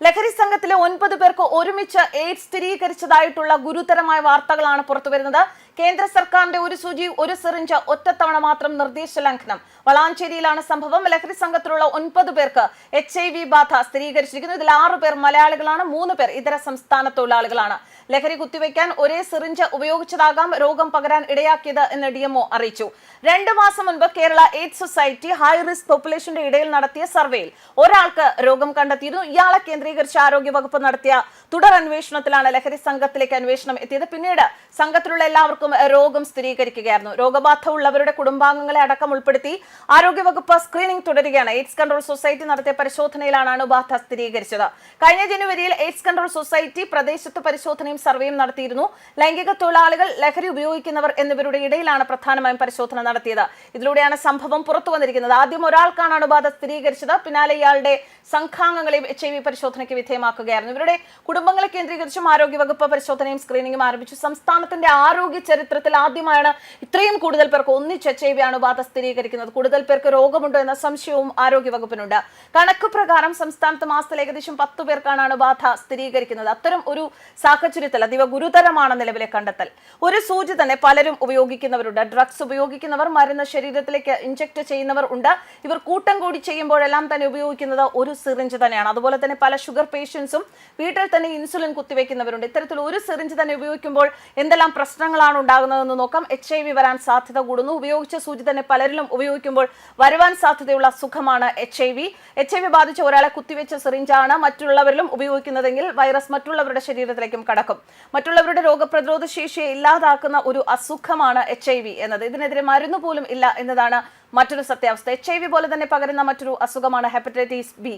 La ലഹരി സംഘത്തിലെ ഒൻപത് പേർക്ക് ഒരുമിച്ച് എയ്ഡ്സ് സ്ഥിരീകരിച്ചതായിട്ടുള്ള ഗുരുതരമായ വാർത്തകളാണ് പുറത്തുവരുന്നത്. കേന്ദ്ര സർക്കാരിന്റെ ഒരു സൂചി ഒരു സിറിഞ്ച് ഒറ്റത്തവണ മാത്രം നിർദ്ദേശ ലംഘനം വളാഞ്ചേരിയിലാണ് സംഭവം. ലഹരി സംഘത്തിലുള്ള ഒൻപത് പേർക്ക് എച്ച് ഐ വി ബാധ സ്ഥിരീകരിച്ചിരിക്കുന്നു. ഇതിൽ ആറു പേർ മലയാളികളാണ് മൂന്ന് പേർ ഇതര സംസ്ഥാന തൊഴിലാളികളാണ്. ലഹരി കുത്തിവെക്കാൻ ഒരേ സിറിഞ്ച് ഉപയോഗിച്ചതാകാം രോഗം പകരാൻ ഇടയാക്കിയത് എന്ന് ഡി എംഒ അറിയിച്ചു. രണ്ടു മാസം മുൻപ് Kerala AIDS society high risk പോപ്പുലേഷന്റെ ഇടയിൽ നടത്തിയ സർവേയിൽ ഒരാൾക്ക് രോഗം കണ്ടെത്തിയിരുന്നു. ഇയാളെ കേന്ദ്രീകരിച്ച് ആരോഗ്യ വകുപ്പ് നടത്തിയ തുടർ അന്വേഷണത്തിലാണ് ലഹരി സംഘത്തിലേക്ക് അന്വേഷണം എത്തിയത്. പിന്നീട് സംഘത്തിലുള്ള എല്ലാവർക്കും രോഗം സ്ഥിരീകരിക്കുകയായിരുന്നു. രോഗബാധ ഉള്ളവരുടെ കുടുംബാംഗങ്ങളെ അടക്കം ഉൾപ്പെടുത്തി ആരോഗ്യവകുപ്പ് സ്ക്രീനിംഗ് തുടരുകയാണ്. എയ്ഡ്സ് കൺട്രോൾ സൊസൈറ്റി നടത്തിയ പരിശോധനയിലാണ് അണുബാധ സ്ഥിരീകരിച്ചത്. കഴിഞ്ഞ ജനുവരിയിൽ എയ്ഡ്സ് കൺട്രോൾ സൊസൈറ്റി പ്രദേശത്ത് പരിശോധനയും സർവേയും നടത്തിയിരുന്നു. ലൈംഗിക തൊഴിലാളികൾ ലഹരി ഉപയോഗിക്കുന്നവർ എന്നിവരുടെ ഇടയിലാണ് പ്രധാനമായും പരിശോധന നടത്തിയത്. ഇതിലൂടെയാണ് സംഭവം പുറത്തു വന്നിരിക്കുന്നത് ആദ്യം ഒരാൾക്കാണ് അണുബാധ സ്ഥിരീകരിച്ചത്. പിന്നാലെ ഇയാളുടെ സംഘാംഗങ്ങളെയും എച്ച് ഐ വി പരിശോധനയ്ക്ക് വിധേയമാക്കുകയായിരുന്നു. ഇവരുടെ കുടുംബങ്ങളെ കേന്ദ്രീകരിച്ചും ആരോഗ്യവകുപ്പ് പരിശോധനയും സ്ക്രീനിങ്ങും ആരംഭിച്ചു. സംസ്ഥാനത്തിന്റെ ആരോഗ്യ ചരിത്രത്തിൽ ആദ്യമായാണ് ഇത്രയും കൂടുതൽ പേർക്ക് ഒന്നിച്ച് എച്ച് ഐ വി അണുബാധ സ്ഥിരീകരിക്കുന്നത്. കൂടുതൽ പേർക്ക് രോഗമുണ്ടോ എന്ന സംശയവും ആരോഗ്യവകുപ്പിനുണ്ട്. കണക്ക് പ്രകാരം സംസ്ഥാനത്ത് മാസത്തിൽ ഏകദേശം പത്ത് പേർക്കാണ് അണുബാധ സ്ഥിരീകരിക്കുന്നത്. അത്തരം ഒരു സാഹചര്യത്തിൽ അതിവ ഗുരുതരമാണ് നിലവിലെ കണ്ടെത്തൽ. ഒരു സൂചി തന്നെ പലരും ഉപയോഗിക്കുന്നവരുണ്ട്. ഡ്രഗ്സ് ഉപയോഗിക്കുന്നവർ മരുന്ന് ശരീരത്തിലേക്ക് ഇഞ്ചക്ട് ചെയ്യുന്നവർ ഉണ്ട്. ഇവർ കൂട്ടം കൂടി ചെയ്യുമ്പോഴെല്ലാം തന്നെ ഉപയോഗിക്കുന്നത് ഒരു സിറിഞ്ച് തന്നെയാണ്. അതുപോലെ തന്നെ പല ഷുഗർ പേഷ്യൻസും വീട്ടിൽ തന്നെ ഇൻസുലിൻ കുത്തിവെക്കുന്നവരുണ്ട്. ഇത്തരത്തിൽ ഒരു സിറിഞ്ച് തന്നെ ഉപയോഗിക്കുമ്പോൾ എന്തെല്ലാം പ്രശ്നങ്ങളാണ് ഉണ്ടാകുന്നതെന്ന് നോക്കാം. എച്ച് ഐ വി വരാൻ സാധ്യത കൂടുന്നു. ഉപയോഗിച്ച സൂചി തന്നെ പലരിലും ഉപയോഗിക്കുമ്പോൾ വരുവാൻ സാധ്യതയുള്ള സുഖമാണ് H I V H I V ബാധിച്ച ഒരാളെ കുത്തിവെച്ച സിറിഞ്ചാണ് മറ്റുള്ളവരിലും ഉപയോഗിക്കുന്നതെങ്കിൽ വൈറസ് മറ്റുള്ളവരുടെ ശരീരത്തിലേക്കും കടക്കും. മറ്റുള്ളവരുടെ രോഗപ്രതിരോധ ശേഷിയെ ഇല്ലാതാക്കുന്ന ഒരു അസുഖമാണ് എച്ച് ഐ വി എന്നത്. ഇതിനെതിരെ മരുന്ന് പോലും ഇല്ല എന്നതാണ് മറ്റൊരു സത്യാവസ്ഥ. എച്ച് ഐ വി പോലെ തന്നെ പകരുന്ന മറ്റൊരു അസുഖമാണ് ഹെപ്പറ്റൈറ്റിസ് ബി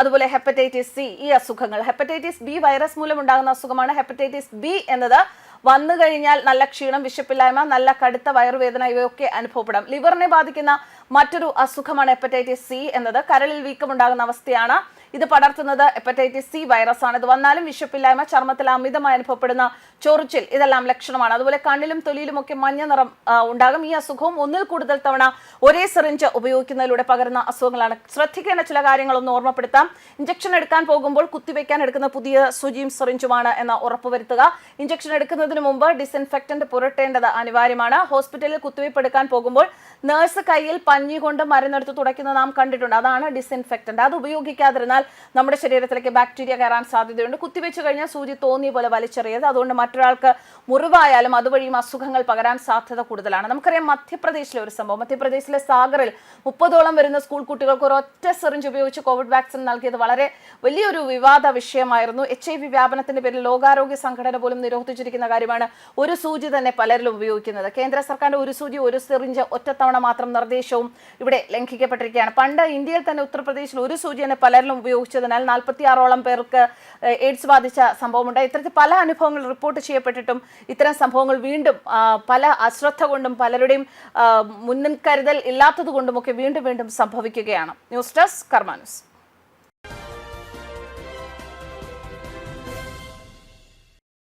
അതുപോലെ ഹെപ്പറ്റൈറ്റിസ് സി ഈ അസുഖങ്ങൾ. ഹെപ്പറ്റൈറ്റിസ് ബി വൈറസ് മൂലം ഉണ്ടാകുന്ന അസുഖമാണ് ഹെപ്പറ്റൈറ്റിസ് ബി എന്നത് വന്നു കഴിഞ്ഞാൽ നല്ല ക്ഷീണം വിശപ്പില്ലായ്മ നല്ല കടുത്ത വയറുവേദന ഇവയൊക്കെ അനുഭവപ്പെടാം. ലിവറിനെ ബാധിക്കുന്ന മറ്റൊരു അസുഖമാണ് ഹെപ്പറ്റൈറ്റിസ് സി എന്നത്. കരളിൽ വീക്കമുണ്ടാകുന്ന അവസ്ഥയാണ് ഇത് പടർത്തുന്നത് ഹെപ്പറ്റൈറ്റിസ് സി വൈറസ് ആണ്. ഇത് വന്നാലും വിശപ്പില്ലായ്മ ചർമ്മത്തിൽ അമിതമായി അനുഭവപ്പെടുന്ന ചൊറിച്ചിൽ ഇതെല്ലാം ലക്ഷണമാണ്. അതുപോലെ കണ്ണിലും തൊലിയിലും ഒക്കെ മഞ്ഞ നിറം ഉണ്ടാകും. ഈ അസുഖവും ഒന്നിൽ കൂടുതൽ തവണ ഒരേ സിറിഞ്ച് ഉപയോഗിക്കുന്നതിലൂടെ പകരുന്ന അസുഖങ്ങളാണ്. ശ്രദ്ധിക്കേണ്ട ചില കാര്യങ്ങളൊന്ന് ഓർമ്മപ്പെടുത്താം. ഇഞ്ചക്ഷൻ എടുക്കാൻ പോകുമ്പോൾ കുത്തിവെക്കാൻ എടുക്കുന്ന പുതിയ സുജിയും സിറിഞ്ചുമാണ് എന്ന് ഉറപ്പുവരുത്തുക ഇഞ്ചക്ഷൻ എടുക്കുന്നതിന് മുമ്പ് ഡിസിൻഫെക്റ്റന്റ് പുരട്ടേണ്ടത് അനിവാര്യമാണ്. ഹോസ്പിറ്റലിൽ കുത്തിവയ്പ് എടുക്കാൻ പോകുമ്പോൾ നഴ്സ് കയ്യിൽ പഞ്ഞി കൊണ്ട് മരുന്നെടുത്ത് തുടയ്ക്കുന്നത് നാം കണ്ടിട്ടുണ്ട്. അതാണ് ഡിസിൻഫെക്റ്റന്റ് അത് ഉപയോഗിക്കാതിരുന്നാൽ നമ്മുടെ ശരീരത്തിലേക്ക് ബാക്ടീരിയ കയറാൻ സാധ്യതയുണ്ട്. കുത്തിവെച്ച് കഴിഞ്ഞാൽ സൂചി തോന്നിയ പോലെ വലിച്ചെറിയത് അതുകൊണ്ട് മറ്റൊരാൾക്ക് മുറിവായാലും അതുവഴിയും അസുഖങ്ങൾ പകരാൻ സാധ്യത കൂടുതലാണ്. നമുക്കറിയാം മധ്യപ്രദേശിലെ ഒരു സംഭവം. മധ്യപ്രദേശിലെ സാഗറിൽ മുപ്പതോളം വരുന്ന സ്കൂൾ കുട്ടികൾക്ക് ഒരൊറ്റ സിറിഞ്ച് ഉപയോഗിച്ച് കോവിഡ് വാക്സിൻ നൽകിയത് വളരെ വലിയൊരു വിവാദ വിഷയമായിരുന്നു. എച്ച് ഐ വി വ്യാപനത്തിന്റെ പേരിൽ ലോകാരോഗ്യ സംഘടന പോലും നിരോധിച്ചിരിക്കുന്ന കാര്യമാണ് ഒരു സൂചി തന്നെ പലരിലും ഉപയോഗിക്കുന്നത്. കേന്ദ്ര സർക്കാരിന്റെ ഒരു സൂചി ഒരു സിറിഞ്ച് ഒറ്റത്തവണ മാത്രം നിർദ്ദേശവും ഇവിടെ ലംഘിക്കപ്പെട്ടിരിക്കുകയാണ്. പണ്ട് ഇന്ത്യയിൽ തന്നെ ഉത്തർപ്രദേശിൽ ഒരു സൂചി തന്നെ പലരിലും ഉപയോഗിച്ചതിനാൽ നാൽപ്പത്തി ആറോളം പേർക്ക് എയ്ഡ്സ് ബാധിച്ച സംഭവമുണ്ട്. ഇത്തരത്തിൽ പല അനുഭവങ്ങൾ റിപ്പോർട്ട് ചെയ്യപ്പെട്ടിട്ടും ഇത്തരം സംഭവങ്ങൾ വീണ്ടും പല അശ്രദ്ധ കൊണ്ടും പലരുടെയും മുൻകരുതൽ ഇല്ലാത്തത് കൊണ്ടുമൊക്കെ വീണ്ടും വീണ്ടും സംഭവിക്കുകയാണ്. News desk കർമാനുസ്